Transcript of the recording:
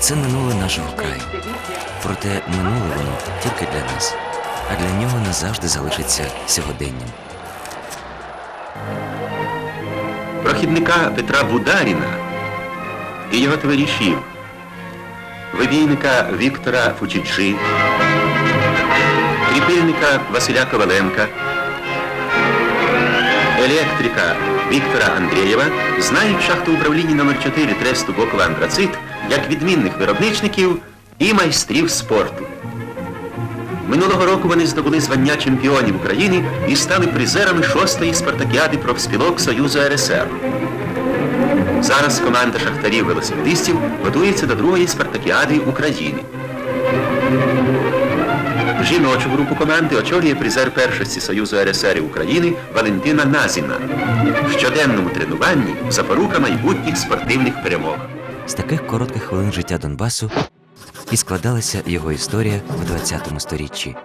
Це минуле нашого краю. Проте минуле воно тільки для нас, а для нього назавжди залишиться сьогоденням. прохідника Петра Бударіна і його товаришів, вибійника Віктора Фучичи, кріпильника Василя Коваленка, електрика Віктора Андрієва знають шахту управління номер 4 тресту Бокова Антрацит як відмінних виробничників і майстрів спорту. Минулого року вони здобули звання чемпіонів України і стали призерами шостої спартакіади профспілок Союзу РСР. Зараз команда шахтарів велосипедистів готується до другої спартакіади України. Жіночу групу команди очолює призер першості Союзу РСР України Валентина Назіна. В щоденному тренуванні запорука майбутніх спортивних перемог. З таких коротких хвилин життя Донбасу і складалася його історія в 20 сторіччі.